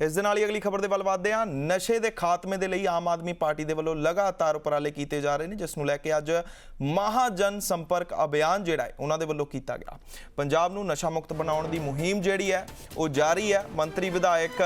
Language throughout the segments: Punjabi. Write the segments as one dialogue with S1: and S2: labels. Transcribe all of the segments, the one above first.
S1: ਇਸ ਦੇ ਨਾਲ ਹੀ ਅਗਲੀ ਖਬਰ ਦੇ ਵੱਲ ਵਧਦੇ ਹਾਂ। ਨਸ਼ੇ ਦੇ ਖਾਤਮੇ ਦੇ ਲਈ ਆਮ ਆਦਮੀ ਪਾਰਟੀ ਦੇ ਵੱਲੋਂ ਲਗਾਤਾਰ ਉਪਰਾਲੇ ਕੀਤੇ ਜਾ ਰਹੇ ਨੇ, ਜਿਸ ਨੂੰ ਲੈ ਕੇ ਅੱਜ ਮਹਾਜਨ ਸੰਪਰਕ ਅਭਿਆਨ ਜਿਹੜਾ ਹੈ, ਉਹਨਾਂ ਦੇ ਵੱਲੋਂ ਕੀਤਾ ਗਿਆ। ਪੰਜਾਬ ਨੂੰ ਨਸ਼ਾ ਮੁਕਤ ਬਣਾਉਣ ਦੀ ਮੁਹਿੰਮ ਜਿਹੜੀ ਹੈ, ਉਹ ਜਾਰੀ ਹੈ। ਮੰਤਰੀ ਵਿਧਾਇਕ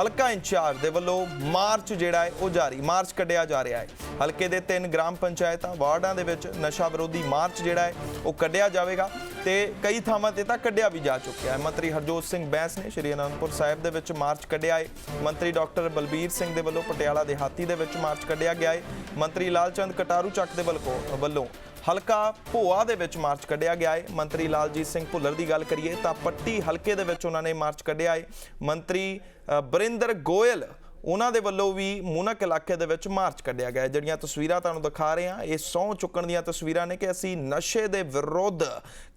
S1: ਹਲਕਾ ਇੰਚਾਰਜ ਦੇ ਵੱਲੋਂ ਮਾਰਚ ਜਿਹੜਾ ਹੈ, ਉਹ ਜਾਰੀ, ਮਾਰਚ ਕੱਢਿਆ ਜਾ ਰਿਹਾ ਹੈ। ਹਲਕੇ ਦੇ ਤਿੰਨ ਗ੍ਰਾਮ ਪੰਚਾਇਤਾਂ, ਵਾਰਡਾਂ ਦੇ ਵਿੱਚ ਨਸ਼ਾ ਵਿਰੋਧੀ ਮਾਰਚ ਜਿਹੜਾ ਹੈ, ਉਹ ਕੱਢਿਆ ਜਾਵੇਗਾ। ਤੇ ਕਈ ਥਾਵਾਂ ਤੇ ਤਾਂ ਕੱਢਿਆ ਵੀ ਜਾ ਚੁੱਕਿਆ ਹੈ। ਮੰਤਰੀ ਹਰਜੋਤ ਸਿੰਘ ਬੈਂਸ ਨੇ ਸ਼੍ਰੀ ਅਨੰਦਪੁਰ ਸਾਹਿਬ ਦੇ ਵਿੱਚ ਮਾਰਚ ਕੱਢਿਆ ਹੈ। ਮੰਤਰੀ ਡਾਕਟਰ ਬਲਬੀਰ ਸਿੰਘ ਦੇ ਵੱਲੋਂ ਪਟਿਆਲਾ ਦੇਹਾਤੀ ਦੇ ਵਿੱਚ ਮਾਰਚ ਕੱਢਿਆ ਗਿਆ ਹੈ। ਮੰਤਰੀ ਲਾਲਚੰਦ ਕਟਾਰੂ ਚੱਕ ਦੇ ਵੱਲੋਂ ਵੱਲੋਂ ਹਲਕਾ ਭੋਆ ਦੇ ਵਿੱਚ ਮਾਰਚ ਕੱਢਿਆ ਗਿਆ ਹੈ। ਮੰਤਰੀ ਲਾਲਜੀਤ ਸਿੰਘ ਭੁੱਲਰ ਦੀ ਗੱਲ ਕਰੀਏ ਤਾਂ ਪੱਟੀ ਹਲਕੇ ਦੇ ਵਿੱਚ ਉਹਨਾਂ ਨੇ ਮਾਰਚ ਕੱਢਿਆ ਹੈ। ਮੰਤਰੀ ਅ, ਬਰਿੰਦਰ ਗੋਇਲ ਉਹਨਾਂ ਦੇ ਵੱਲੋਂ ਵੀ ਮੂਨਕ ਇਲਾਕੇ ਦੇ ਵਿੱਚ ਮਾਰਚ ਕੱਢਿਆ ਗਿਆ ਜਿਹੜੀਆਂ ਤਸਵੀਰਾਂ ਤੁਹਾਨੂੰ ਦਿਖਾ ਰਹੇ ਹਾਂ, ਇਹ ਸਹੁੰ ਚੁੱਕਣ ਦੀਆਂ ਤਸਵੀਰਾਂ ਨੇ ਕਿ ਅਸੀਂ ਨਸ਼ੇ ਦੇ ਵਿਰੁੱਧ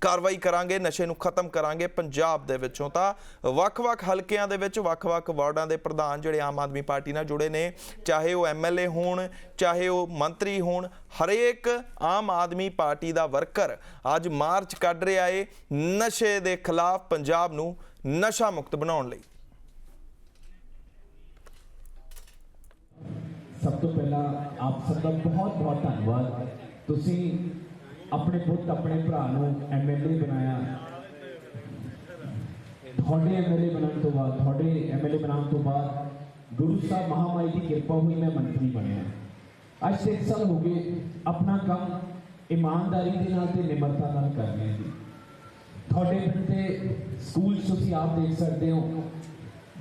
S1: ਕਾਰਵਾਈ ਕਰਾਂਗੇ, ਨਸ਼ੇ ਨੂੰ ਖਤਮ ਕਰਾਂਗੇ ਪੰਜਾਬ ਦੇ ਵਿੱਚੋਂ। ਤਾਂ ਵੱਖ-ਵੱਖ ਹਲਕਿਆਂ ਦੇ ਵਿੱਚ ਵੱਖ-ਵੱਖ ਵਾਰਡਾਂ ਦੇ ਪ੍ਰਧਾਨ ਜਿਹੜੇ ਆਮ ਆਦਮੀ ਪਾਰਟੀ ਨਾਲ ਜੁੜੇ ਨੇ, ਚਾਹੇ ਉਹ ਐਮਐਲਏ ਹੋਣ, ਚਾਹੇ ਉਹ ਮੰਤਰੀ ਹੋਣ, ਹਰੇਕ ਆਮ ਆਦਮੀ ਪਾਰਟੀ ਦਾ ਵਰਕਰ ਅੱਜ ਮਾਰਚ ਕੱਢ ਰਿਹਾ ਏ ਨਸ਼ੇ ਦੇ ਖਿਲਾਫ ਪੰਜਾਬ ਨੂੰ ਨਸ਼ਾ ਮੁਕਤ ਬਣਾਉਣ ਲਈ।
S2: ਸਭ ਤੋਂ ਪਹਿਲਾਂ ਆਪ ਸਭ ਦਾ ਬਹੁਤ ਬਹੁਤ ਧੰਨਵਾਦ। ਤੁਸੀਂ ਆਪਣੇ ਪੁੱਤ, ਆਪਣੇ ਭਰਾ ਨੂੰ ਐਮਐਲਏ ਬਣਾਇਆ। ਤੁਹਾਡੇ ਐਮਐਲਏ ਬਣਨ ਤੋਂ ਬਾਅਦ, ਤੁਹਾਡੇ ਐਮਐਲਏ ਬਣਾਉਣ ਤੋਂ ਬਾਅਦ ਗੁਰੂ ਸਾਹਿਬ ਮਹਾਮਾਈ ਦੀ ਕਿਰਪਾ ਹੋਈ ਮੈਂ ਮੰਤਰੀ ਬਣਿਆ। ਅੱਜ ਤੇ ਸਾਲ ਹੋ ਗਏ ਆਪਣਾ ਕੰਮ ਇਮਾਨਦਾਰੀ ਦੇ ਨਾਲ ਤੇ ਨਿਮਰਤਾ ਨਾਲ ਕਰ ਰਹੇ ਜੀ। ਤੁਹਾਡੇ ਪਿੰਡ ਦੇ ਸਕੂਲ 'ਚ ਤੁਸੀਂ ਆਪ ਦੇਖ ਸਕਦੇ ਹੋ।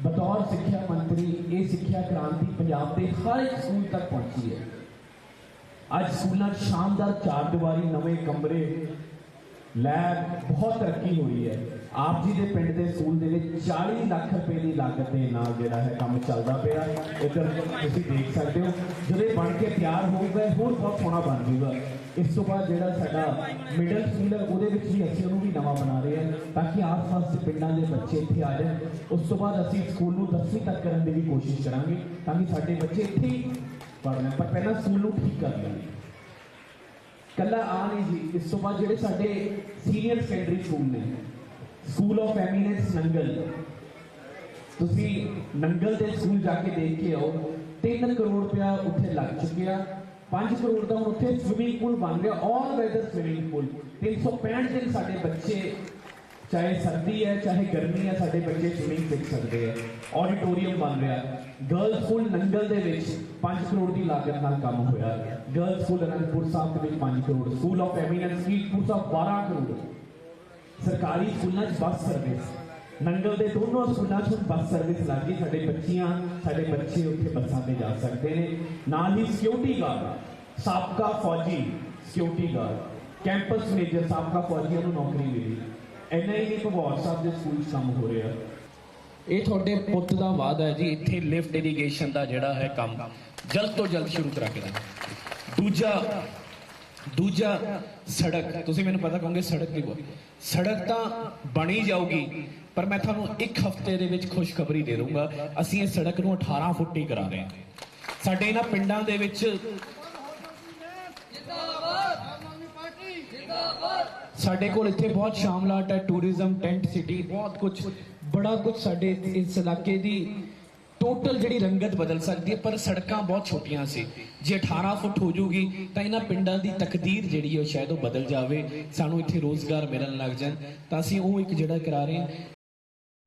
S2: ਬਤੌਰ ਸਿੱਖਿਆ ਮੰਤਰੀ, ਇਹ ਸਿੱਖਿਆ ਕ੍ਰਾਂਤੀ ਪੰਜਾਬ ਦੇ ਹਰ ਇੱਕ ਸਕੂਲ ਤੱਕ ਪਹੁੰਚੀ ਹੈ। ਅੱਜ ਸਕੂਲਾਂ 'ਚ ਸ਼ਾਨਦਾਰ ਚਾਰ ਦੀਵਾਰੀ ਨਵੇਂ ਕਮਰੇ ਲੈਬ ਬਹੁਤ ਤਰੱਕੀ ਹੋਈ ਹੈ। ਆਪ ਜੀ ਦੇ ਪਿੰਡ ਦੇ ਸਕੂਲ ਦੇ ਵਿੱਚ 40 ਲੱਖ ਰੁਪਏ ਦੀ ਲਾਗਤ ਦੇ ਨਾਲ ਜਿਹੜਾ ਹੈ ਕੰਮ ਚੱਲਦਾ ਪਿਆ। ਇੱਧਰ ਤੁਸੀਂ ਦੇਖ ਸਕਦੇ ਹੋ, ਜਦੋਂ ਇਹ ਬਣ ਕੇ ਤਿਆਰ ਹੋਊਗਾ ਹੋਰ ਬਹੁਤ ਸੋਹਣਾ ਬਣ ਜੂਗਾ ਇਸ ਤੋਂ ਬਾਅਦ ਜਿਹੜਾ ਸਾਡਾ ਮਿਡਲ ਸਕੂਲ ਹੈ, ਉਹਦੇ ਵਿੱਚ ਵੀ ਅਸੀਂ ਉਹਨੂੰ ਵੀ ਨਵਾਂ ਬਣਾ ਰਹੇ ਹਾਂ, ਤਾਂ ਕਿ ਆਸ-ਪਾਸ ਦੇ ਪਿੰਡਾਂ ਦੇ ਬੱਚੇ ਇੱਥੇ ਆ ਜਾਣ। ਉਸ ਤੋਂ ਬਾਅਦ ਅਸੀਂ ਸਕੂਲ ਨੂੰ 10ਵੀਂ ਤੱਕ ਕਰਨ ਦੀ ਵੀ ਕੋਸ਼ਿਸ਼ ਕਰਾਂਗੇ, ਤਾਂ ਕਿ ਸਾਡੇ ਬੱਚੇ ਇੱਥੇ ਹੀ ਪੜ੍ਹਨ ਪਰ ਪਹਿਲਾਂ ਸਕੂਲ ਨੂੰ ਠੀਕ ਕਰ ਲਈਏ ਕੱਲਾ ਆ ਨਹੀਂ ਜੀ, ਇਸ ਤੋਂ ਬਾਅਦ ਜਿਹੜੇ ਸਾਡੇ ਸੀਨੀਅਰ ਸੈਕੰਡਰੀ ਸਕੂਲ ਨੇ ਸਕੂਲ ਆਫ ਐਮੀਨੈਂਸ ਨੰਗਲ। ਤੁਸੀਂ ਨੰਗਲ ਦੇ ਸਕੂਲ ਜਾ ਕੇ ਦੇਖ ਕੇ ਆਓ 3 ਕਰੋੜ ਰੁਪਇਆ ਉੱਥੇ ਲੱਗ ਚੁੱਕਿਆ। 5 ਕਰੋੜ ਦਾ ਹੁਣ ਉੱਥੇ ਸਵਿਮਿੰਗ ਪੂਲ ਬਣ ਗਿਆ ਆਲ ਵੈਦਰ ਸਵਿਮਿੰਗ ਪੂਲ 365 ਦਿਨ ਸਾਡੇ ਬੱਚੇ ਚਾਹੇ ਸਰਦੀ ਹੈ, ਚਾਹੇ ਗਰਮੀ ਹੈ, ਸਾਡੇ ਬੱਚੇ ਸਵਿਮਿੰਗ ਸਿੱਖ ਸਕਦੇ ਆ ਆਡੀਟੋਰੀਅਮ ਬਣ ਰਿਹਾ ਗਰਲ ਸਕੂਲ ਨੰਗਲ ਦੇ ਵਿੱਚ 5 ਕਰੋੜ ਦੀ ਲਾਗਤ ਨਾਲ ਕੰਮ ਹੋਇਆ ਗਰਲ ਸਕੂਲ ਅਨੰਦਪੁਰ ਸਾਹਿਬ ਦੇ ਵਿੱਚ 5 crore. School of eminence Kiratpur Sahib 12 crore. ਸਰਕਾਰੀ ਸਕੂਲਾਂ 'ਚ ਬੱਸ ਸਰਵਿਸ ਨੰਗਲ ਦੇ ਦੋਨੋਂ ਸਕੂਲਾਂ 'ਚ ਬੱਸ ਸਰਵਿਸ ਲੱਗ ਗਈ। ਸਾਡੇ ਬੱਚੀਆਂ, ਸਾਡੇ ਬੱਚੇ ਉੱਥੇ ਬੱਸਾਂ ਤੇ ਜਾ ਸਕਦੇ ਨੇ। ਨਾਲ ਹੀ ਸਿਕਿਉਰਿਟੀ ਗਾਰਡ ਸਾਬਕਾ ਫੌਜੀ ਸਿਕਿਉਰਿਟੀ ਗਾਰਡ ਕੈਂਪਸ ਮੈਨੇਜਰ ਸਾਬਕਾ ਫੌਜੀਆਂ ਨੂੰ ਨੌਕਰੀ ਮਿਲੀ। ਐਨਾ ਹੀ ਨਹੀਂ ਸਾਹਿਬ ਦੇ ਸਕੂਲ ਕੰਮ ਹੋ ਰਿਹਾ।
S3: ਇਹ ਤੁਹਾਡੇ ਪੁੱਤ ਦਾ ਵਾਅਦਾ ਹੈ ਜੀ, ਇੱਥੇ ਲਿਫਟ ਇਰੀਗੇਸ਼ਨ ਦਾ ਜਿਹੜਾ ਹੈ ਕੰਮ। ਜਲਦ ਤੋਂ ਜਲਦ ਸ਼ੁਰੂ ਕਰਾ ਕੇ ਦੂਜਾ ਦੂਜਾ ਸੜਕ। ਤੁਸੀਂ ਮੈਨੂੰ ਪਤਾ ਕਹੋਗੇ ਸੜਕ ਦੀ ਬੋਲ ਸੜਕ ਤਾਂ ਬਣੀ ਜਾਊਗੀ, ਪਰ ਮੈਂ ਤੁਹਾਨੂੰ ਇੱਕ ਹਫ਼ਤੇ ਦੇ ਵਿੱਚ ਖੁਸ਼ਖਬਰੀ ਦੇ ਦੂੰਗਾ ਅਸੀਂ ਇਹ ਸੜਕ ਨੂੰ 18 ਫੁੱਟ ਹੀ ਕਰਾ ਰਹੇ ਹਾਂ। ਸਾਡੇ ਇਹਨਾਂ ਪਿੰਡਾਂ ਦੇ ਵਿੱਚ ਸਾਡੇ ਕੋਲ ਇੱਥੇ ਬਹੁਤ ਸ਼ਾਮਲਾਟ ਹੈ ਟੂਰਿਜ਼ਮ ਟੈਂਟ ਸਿਟੀ ਬਹੁਤ ਕੁਝ ਬੜਾ ਕੁਝ ਸਾਡੇ ਇਸ ਇਲਾਕੇ ਦੀ ਟੋਟਲ ਜਿਹੜੀ ਰੰਗਤ ਬਦਲ ਸਕਦੀ ਹੈ, ਪਰ ਸੜਕਾਂ ਬਹੁਤ ਛੋਟੀਆਂ ਸੀ। ਜੇ 18 ਫੁੱਟ ਹੋ ਜੂਗੀ ਤਾਂ ਇਹਨਾਂ ਪਿੰਡਾਂ ਦੀ ਤਕਦੀਰ ਜਿਹੜੀ ਹੈ ਉਹ ਸ਼ਾਇਦ ਉਹ ਬਦਲ ਜਾਵੇ। ਸਾਨੂੰ ਇੱਥੇ ਰੋਜ਼ਗਾਰ ਮਿਲਣ ਲੱਗ ਜਾਣ। ਤਾਂ ਅਸੀਂ ਉਹ ਇੱਕ ਜਿਹੜਾ ਕਰਾ ਰਹੇ ਹਾਂ।